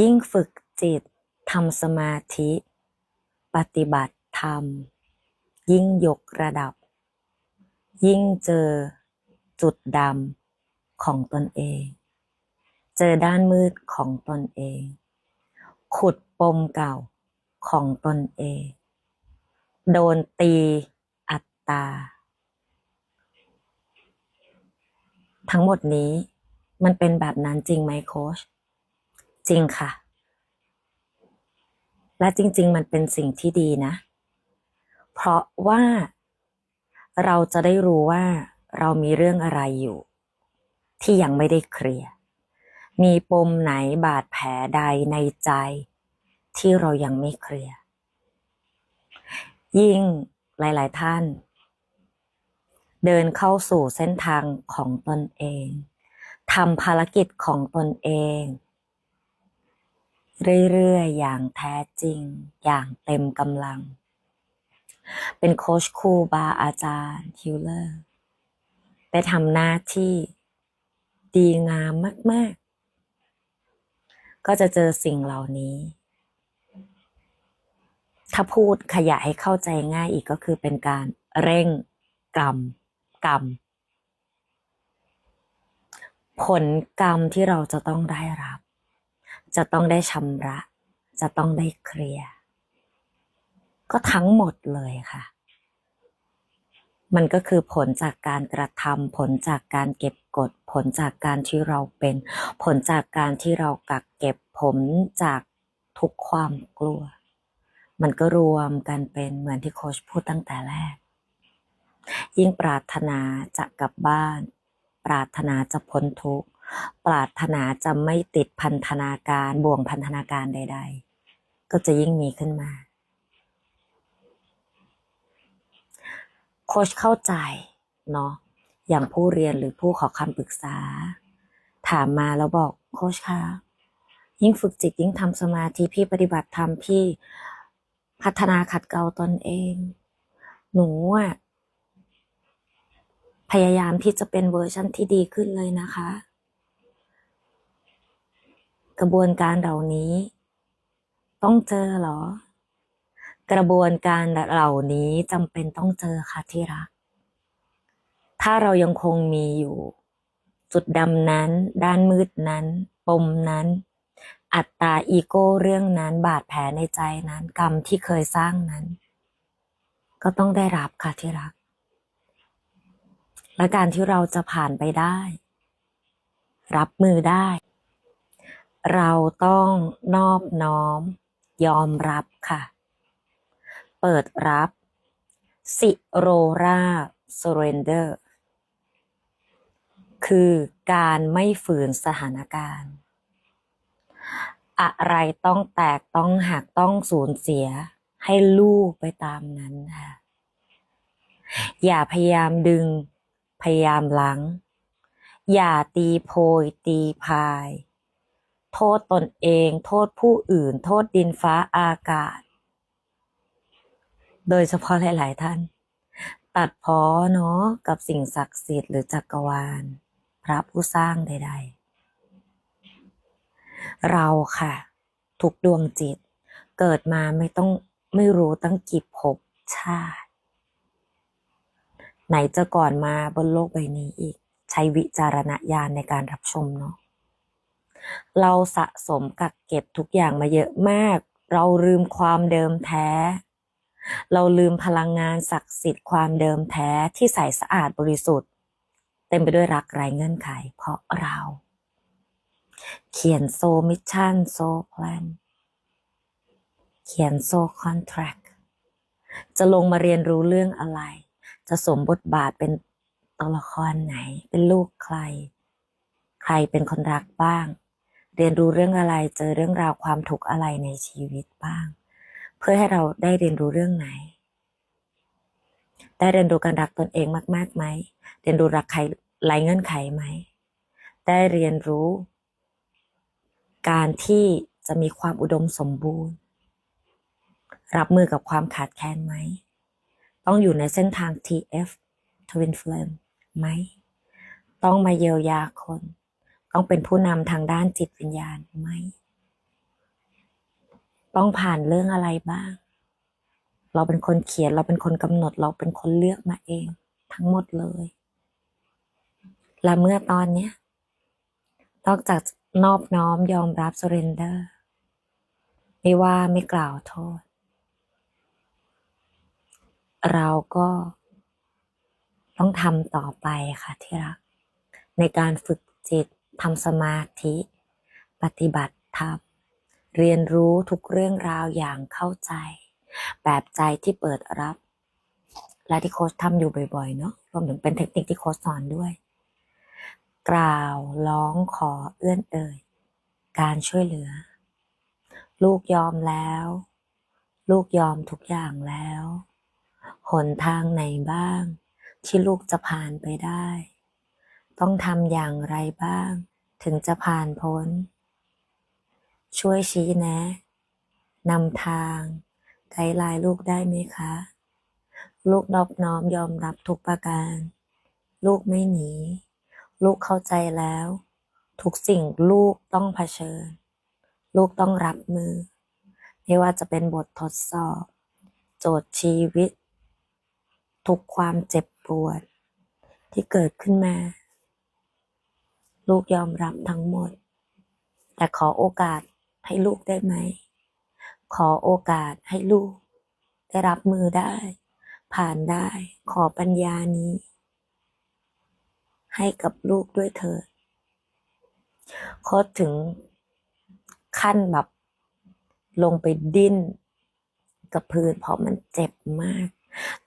ยิ่งฝึกจิตทำสมาธิ ปฏิบัติธรรม ยิ่งยกระดับ ยิ่งเจอจุดดำของตนเอง เจอด้านมืดของตนเอง ขุดปมเก่าของตนเอง โดนตีอัตตา ทั้งหมดนี้มันเป็นแบบนั้นจริงไหมโค้ช จริงค่ะ และจริง ๆ มันเป็นสิ่งที่ดีนะ เพราะว่าเราจะได้รู้ว่าเรามีเรื่องอะไรอยู่ ที่ยังไม่ได้เคลียร์ มีปมไหนบาดแผลใดในใจ ที่เรายังไม่เคลียร์ ยิ่งหลาย ๆ ท่าน เดินเข้าสู่เส้นทางของตนเองทำภารกิจของตนเอง เรื่อยๆ อย่างแท้จริง อย่างเต็มกำลัง เป็นโค้ชครูบาอาจารย์ฮิลเลอร์ได้ทำหน้าที่ดีงามมาก ๆ ก็จะเจอสิ่งเหล่านี้ ถ้าพูดขยายให้เข้าใจง่ายอีกก็คือเป็นการเร่งกรรมกรรม ผลกรรมที่เราจะต้องได้รับ จะต้องได้ชำระ จะต้องได้เคลียร์ ก็ทั้งหมดเลยค่ะ มันก็คือผลจากการกระทำผลจากการเก็บกด ผลจากการที่เราเป็น ผลจากการที่เรากักเก็บผลจากทุกความกลัว มันก็รวมกันเป็นเหมือนที่โค้ชพูดตั้งแต่แรก ยิ่งปรารถนาจะกลับบ้าน ปรารถนาจะพ้นทุกข์ ปรารถนาจะไม่ติดพันธนาการบ่วงพันธนาการใด ๆ ก็จะยิ่งมีขึ้นมา โคชเข้าใจเนาะอย่างผู้เรียนหรือผู้ขอคำปรึกษา ถามมาแล้วบอกโคชคะยิ่งฝึกจิตยิ่งทำสมาธิพี่ปฏิบัติธรรมพี่พัฒนาขัดเกลาตนเอง หนูอะพยายามที่จะเป็นเวอร์ชันที่ดีขึ้นเลยนะคะ กระบวนการเหล่านี้ ต้องเจอเหรอ กระบวนการเหล่านี้จำเป็นต้องเจอค่ะที่รัก ถ้าเรายังคงมีอยู่ จุดดำนั้น ด้านมืดนั้น ปมนั้น อัตตาอีโก้เรื่องนั้นบาดแผลในใจนั้น กรรมที่เคยสร้างนั้น ก็ต้องได้รับค่ะที่รัก และการที่เราจะผ่านไปได้ รับมือได้ เราต้องนอบน้อม ยอมรับค่ะ เปิดรับ สิโรรา surrender คือการไม่ฝืนสถานการณ์ อะไรต้องแตกต้องหักต้องสูญเสีย ให้ลูกไปตามนั้นค่ะ อย่าพยายามดึง พยายามหลัง อย่าตีโพยตีพาย โทษตนเอง โทษผู้อื่น โทษดินฟ้าอากาศ โดยเฉพาะหลาย ๆ ท่าน ตัดพ้อเนาะกับสิ่งศักดิ์สิทธิ์หรือจักรวาล พระผู้สร้างใด ๆ เราค่ะ ทุกดวงจิต เกิดมาไม่ต้องไม่รู้ตั้งกี่ภพชาติ ไหนจะก่อนมาบนโลกใบนี้อีก ใช้วิจารณญาณในการรับชมเนาะ เราสะสมกักเก็บทุกอย่างมาเยอะมาก เราลืมความเดิมแท้ เราลืมพลังงานศักดิ์สิทธิ์ความเดิมแท้ที่ใสสะอาดบริสุทธิ์ เต็มไปด้วยรักไร้เงื่อนไข เพราะเรา เขียนโซมิชชั่นโซแพลนเขียนโซคอนแทรคจะลงมาเรียนรู้เรื่องอะไร จะสมบทบาทเป็นตัวละครไหน เป็นลูกใคร ใครเป็นคนรักบ้าง เรียนรู้เรื่องอะไร เจอเรื่องราวความทุกข์อะไรในชีวิตบ้าง เพื่อให้เราได้เรียนรู้เรื่องไหน ได้เรียนรู้การรักตนเองมากๆไหม เรียนรู้รักใครไร้เงื่อนไขไหม ได้เรียนรู้ การที่จะมีความอุดมสมบูรณ์ รับมือกับความขาดแคลนไหม ต้องอยู่ในเส้นทาง TF Twin Flame ไหม ต้องมาเยียวยาคน ต้องเป็นผู้นำทางด้านจิตวิญญาณไหม ต้องผ่านเรื่องอะไรบ้าง เราเป็นคนเขียน เราเป็นคนกำหนด เราเป็นคนเลือกมาเอง ทั้งหมดเลย และเมื่อตอนเนี้ย นอกจากนอบน้อมยอมรับ surrender ไม่ว่าไม่กล่าวโทษ เราก็ต้องทำต่อไปค่ะที่รัก ในการฝึกจิต ทำสมาธิ ปฏิบัติธรรม เรียนรู้ทุกเรื่องราวอย่างเข้าใจ แบบใจที่เปิดรับ และที่โค้ชทำอยู่บ่อยๆเนาะรวมถึงเป็นเทคนิคที่โค้ชสอนด้วย กล่าวร้องขอเอื้อนเอ่ย การช่วยเหลือ ลูกยอมแล้ว ลูกยอมทุกอย่างแล้ว หนทางไหนบ้าง ที่ลูกจะผ่านไปได้ ต้องทำอย่างไรบ้าง ถึงจะผ่านพ้น ช่วยชี้แนะนำทางไกด์ไลน์ลูกได้ไหมคะ ลูกนอบน้อมยอมรับทุกประการ ลูกไม่หนี ลูกเข้าใจแล้ว ทุกสิ่งลูกต้องเผชิญ ลูกต้องรับมือ ไม่ว่าจะเป็นบททดสอบ โจทย์ชีวิต ทุกความเจ็บปวดที่เกิดขึ้นมา ลูกยอมรับทั้งหมด แต่ขอโอกาสให้ลูกได้ไหม ขอโอกาสให้ลูก ได้รับมือได้ ผ่านได้ ขอปัญญานี้ ให้กับลูกด้วยเถิดโค้ดถึงขั้นแบบลงไปดิ้นกับพื้นเพราะมันเจ็บมาก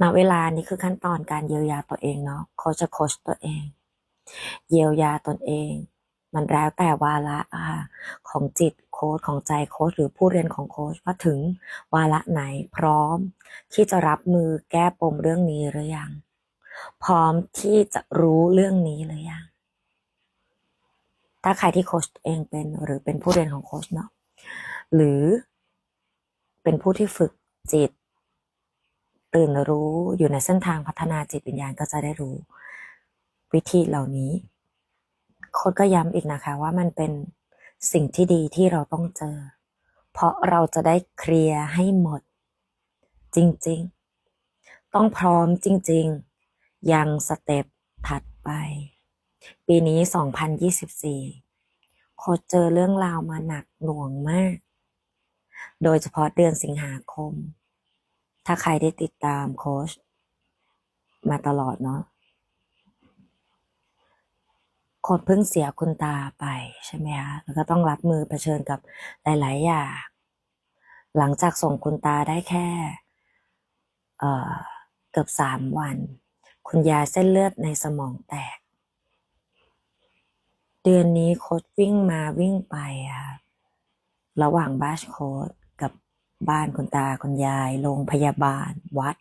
ณเวลานี้คือขั้นตอนการเยียวยาตัวเองเนาะโคชจะโค้ชตัวเอง เยียวยาตนเอง มันแล้วแต่วาระค่ะของจิตโค้ชของใจโค้ชหรือผู้เรียนของโค้ชว่าถึงวาระไหนพร้อม ที่จะรับมือแก้ปมเรื่องนี้หรือยัง พร้อมที่จะรู้เรื่องนี้หรือยัง ถ้าใครที่โค้ชเองเป็นหรือเป็นผู้เรียนของโค้ชเนาะหรือเป็นผู้ที่ฝึกจิต ตื่นรู้อยู่ในเส้นทางพัฒนาจิตวิญญาณก็จะได้รู้ วิธีเหล่านี้โค้ดก็ย้ำอีกนะคะว่ามันเป็นสิ่งที่ดีที่เราต้องเจอ เพราะเราจะได้เคลียร์ให้หมด จริงๆ ต้องพร้อมจริงๆ ยังสเต็ปถัดไป ปีนี้ 2024 โค้ดเจอเรื่องราวมาหนักหน่วงมาก โดยเฉพาะเดือนสิงหาคม ถ้าใครได้ติดตามโค้ชมาตลอดเนาะ ค้ดเพิ่งเสียคุณตาไปใช่ไหมคะ แล้วก็ต้องรับมือเผชิญกับหลาย ๆ อย่าง หลังจากส่งคุณตาได้แค่เเกือบสามวัน คุณยายเส้นเลือดในสมองแตก เดือนนี้โค้ดวิ่งมาวิ่งไปค่ะระหว่างบ้านโค้ดกับบ้านคุณตาคุณยายโรงพยาบาลวัด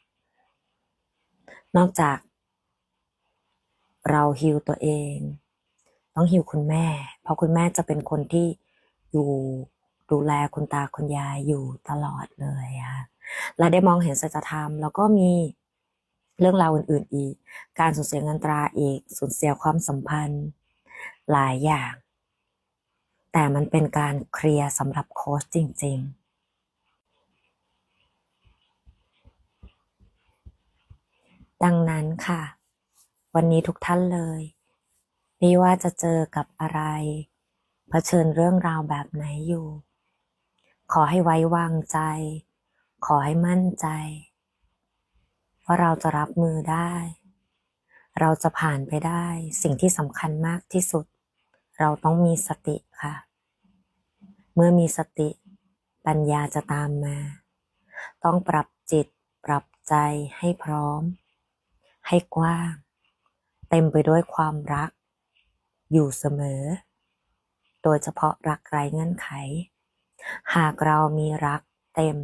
นอกจากเราฮิวตัวเอง ต้องฮิวคุณแม่ เพราะคุณแม่จะเป็นคนที่อยู่ดูแลคุณตาคุณยายอยู่ตลอดเลยอะค่ะและได้มองเห็นสัจธรรม แล้วก็มีเรื่องราวอื่น ๆ อีก การสูญเสียเงินตราอีกสูญเสียความสัมพันธ์หลายอย่าง แต่มันเป็นการเคลียร์สำหรับโค้ชจริง ๆดังนั้นค่ะ วันนี้ทุกท่านเลย ไม่ว่าจะเจอกับอะไร เผชิญเรื่องราวแบบไหนอยู่ ขอให้ไว้วางใจ ขอให้มั่นใจ ว่าเราจะรับมือได้ เราจะผ่านไปได้สิ่งที่สำคัญมากที่สุด เราต้องมีสติค่ะ เมื่อมีสติ ปัญญาจะตามมา ต้องปรับจิตปรับใจให้พร้อม ให้กว้าง เต็มไปด้วยความรัก อยู่เสมอ โดยเฉพาะรักไร้เงื่อนไข หากเรามีรักเต็ม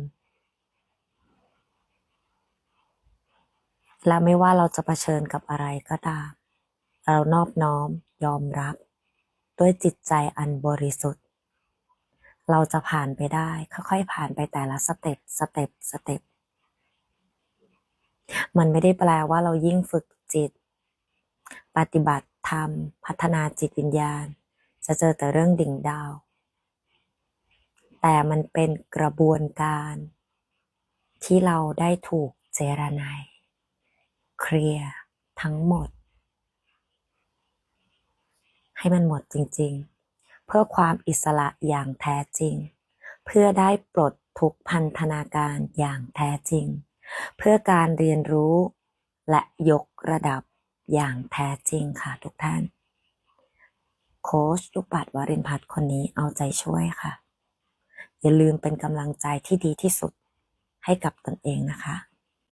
และไม่ว่าเราจะเผชิญกับอะไรก็ตาม เรานอบน้อมยอมรับ ด้วยจิตใจอันบริสุทธิ์ เราจะผ่านไปได้ ค่อยๆ ผ่านไปแต่ละสเต็ปสเต็ปสเต็ปมันไม่ได้แปลว่าเรายิ่งฝึกจิต ปฏิบัติ ธรรม พัฒนาจิตวิญญาณ จะเจอแต่เรื่องดิ่งดาว แต่มันเป็นกระบวนการ ที่เราได้ถูกเจรไนายเคลียร์ทั้งหมด ให้มันหมดจริงๆ เพื่อความอิสระอย่างแท้จริง เพื่อได้ปลดทุกพันธนาการอย่างแท้จริง เพื่อการเรียนรู้และยกระดับ อย่างแท้จริงค่ะทุกท่าน โค้ชลูกปัดวรินพัฒน์คนนี้เอาใจช่วยค่ะ อย่าลืมเป็นกำลังใจที่ดีที่สุดให้กับตนเองนะคะ